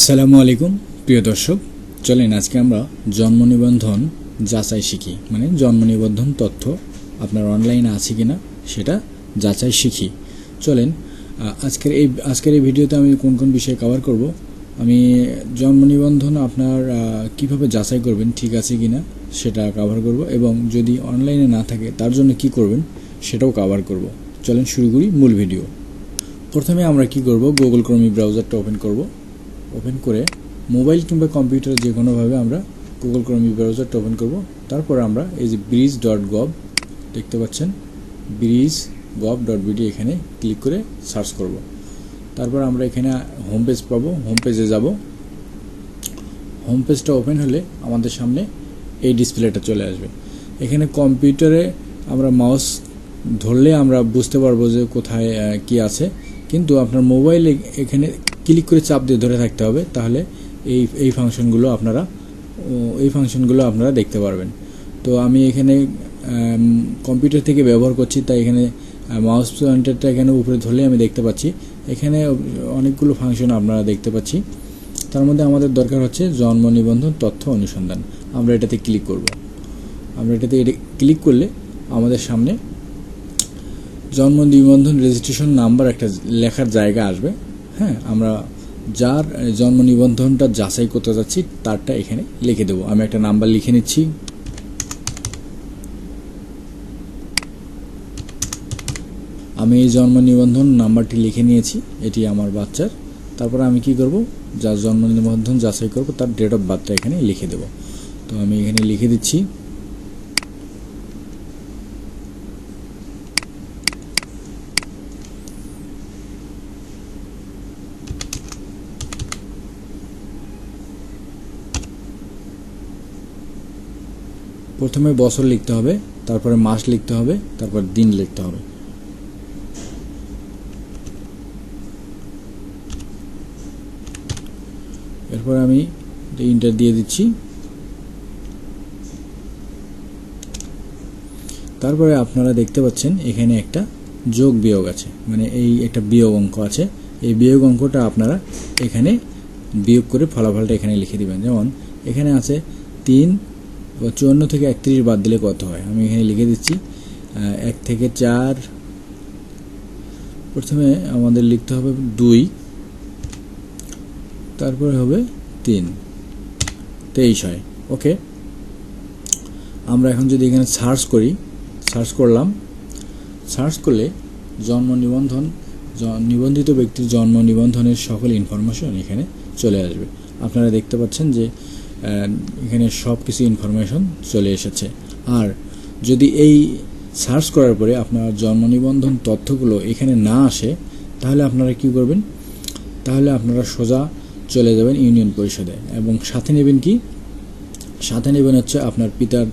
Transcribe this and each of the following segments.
আসসালামু আলাইকুম, প্রিয় দর্শক। চলেন আজকে আমরা জন্ম নিবন্ধন যাচাই শিখি। মানে জন্ম নিবন্ধন তথ্য আপনার অনলাইনে আছে কিনা, সেটা যাচাই শিখি। চলেন আজকের এই আজকের এই ভিডিওতে আমি কোন কোন বিষয় কভার করব? আমি জন্ম নিবন্ধন আপনার কীভাবে যাচাই করবেন, ঠিক আছে কি না সেটা কভার করব এবং যদি অনলাইনে না থাকে, তার জন্য কি করবেন, সেটাও কভার করব। চলেন শুরু করি মূল ভিডিও প্রথমে আমরা কি করব? গুগল ক্রোমি ব্রাউজারটা ওপেন করব। ওপেন করে মোবাইল কিংবা কম্পিউটার যে কোনোভাবে আমরা গুগল ক্রোমি ব্রাউজারটা ওপেন করব, তারপর আমরা এই যে ব্রিজ ডট গভ দেখতে পাচ্ছেন ব্রিজ গভ ডট বিডি এখানে ক্লিক করে সার্চ করব। তারপর আমরা এখানে হোম পেজ পাবো হোম পেজে যাব। হোম পেজটা ওপেন হলে আমাদের সামনে এই ডিসপ্লেটা চলে আসবে। এখানে কম্পিউটারে আমরা মাউস ধরলে আমরা বুঝতে পারব যে কোথায় কি আছে। কিন্তু আপনার মোবাইলে এখানে ক্লিক করে চাপ দিয়ে ধরে থাকতে হবে, তাহলে এই এই ফাংশনগুলো আপনারা, এই ফাংশনগুলো আপনারা দেখতে পারবেন। তো আমি এখানে কম্পিউটার থেকে ব্যবহার করছি, তাই এখানে মাউস পয়েন্টারটা এখানে উপরে ধরলে আমি দেখতে পাচ্ছি। এখানে অনেকগুলো ফাংশন আপনারা দেখতে পাচ্ছি। তার মধ্যে আমাদের দরকার হচ্ছে জন্ম নিবন্ধন, তথ্য অনুসন্ধান। আমরা এটাতে ক্লিক করব। আমরা এটাতে ক্লিক করলে আমাদের সামনে জন্ম নিবন্ধন রেজিস্ট্রেশন নাম্বার একটা লেখার জায়গা আসবে। হ্যাঁ আমরা যার জন্ম নিবন্ধনটা যাচাই করতে যাচ্ছি, তারটা এখানে লিখে দেবো। আমি একটা নাম্বার লিখে নিচ্ছি। আমি এই জন্ম নিবন্ধন নাম্বারটি লিখে নিয়েছি, এটি আমার বাচ্চার। তারপর আমি কি করব? যার জন্ম নিবন্ধন যাচাই করব, তার ডেট অফ বার্থটা এখানে লিখে দেব। তো আমি এখানে লিখে দিচ্ছি প্রথমে বছর লিখতে হবে, তারপরে মাস লিখতে হবে, তারপর দিন লিখতে হবে। এরপর আমি ইন্টার দিয়ে দিচ্ছি, তারপরে আপনারা দেখতে পাচ্ছেন এখানে একটা যোগ বিয়োগ আছে মানে এই একটা বিয়োগ অঙ্ক আছে। এই বিয়োগ অঙ্কটা আপনারা এখানে বিয়োগ করে ফলাফলটা এখানে লিখে দিবেন। যেমন এখানে আছে তিন চুয়ান্ন থেকে একত্রিশ বাদ দিলে কত হয়? আমি এখানে লিখে দিচ্ছি এক থেকে চার। প্রথমে আমাদের লিখতে হবে দুই, তারপরে হবে তিন। তেইশ হয়। ওকে? আমরা এখন যদি এখানে সার্চ করি, সার্চ করলাম, সার্চ করলে জন্ম নিবন্ধন নিবন্ধিত ব্যক্তির জন্ম নিবন্ধনের সকল ইনফরমেশন এখানে চলে আসবে। আপনারা দেখতে পাচ্ছেন যে এখানে সব কিছু ইনফরমেশন চলে এসেছে। আর যদি এই সার্চ করার পরে আপনার জন্ম নিবন্ধন তথ্যগুলো এখানে না আসে, তাহলে আপনারা কি করবেন? তাহলে আপনারা সোজা চলে যাবেন ইউনিয়ন পরিষদে। এবং সাথে নেবেন কি? সাথে নেবেন হচ্ছে আপনার পিতার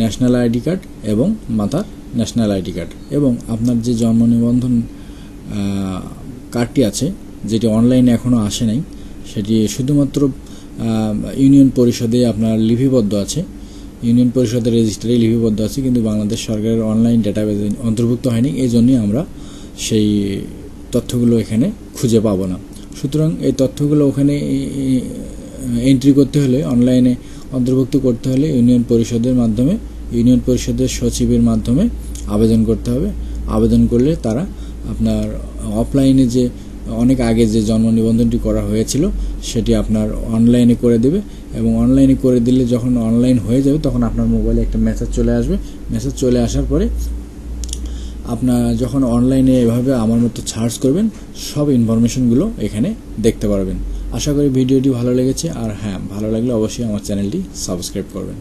ন্যাশনাল আইডি কার্ড এবং মাতার ন্যাশনাল আইডি কার্ড এবং আপনার যে জন্ম নিবন্ধন কার্ডটি আছে, যেটি অনলাইনে এখনও আসে নাই, সেটি শুধুমাত্র ইউনিয়ন পরিষদে আপনার লিপিবদ্ধ আছে। ইউনিয়ন পরিষদের রেজিস্টারে লিপিবদ্ধ আছে, কিন্তু বাংলাদেশ সরকারের অনলাইন ডাটাবেজে অন্তর্ভুক্ত হয়নি। এই জন্যই আমরা সেই তথ্যগুলো এখানে খুঁজে পাবো না। সুতরাং এই তথ্যগুলো ওখানে এন্ট্রি করতে হলে অনলাইনে অন্তর্ভুক্ত করতে হলে ইউনিয়ন পরিষদের মাধ্যমে, ইউনিয়ন পরিষদের সচিবের মাধ্যমে আবেদন করতে হবে। আবেদন করলে তারা আপনার অফলাইনে যে অনেক আগে যে জন্ম নিবন্ধনটি করা হয়েছিল, সেটি আপনার অনলাইনে করে দেবে এবং অনলাইনে করে দিলে যখন অনলাইন হয়ে যাবে, তখন আপনার মোবাইলে একটা মেসেজ চলে আসবে। মেসেজ চলে আসার পরে আপনার যখন অনলাইনে এভাবে আমার মতো সার্চ করবেন, সব ইনফরমেশনগুলো এখানে দেখতে পারবেন। আশা করি ভিডিওটি ভালো লেগেছে, আর হ্যাঁ ভালো লাগলে অবশ্যই আমার চ্যানেলটি সাবস্ক্রাইব করবেন।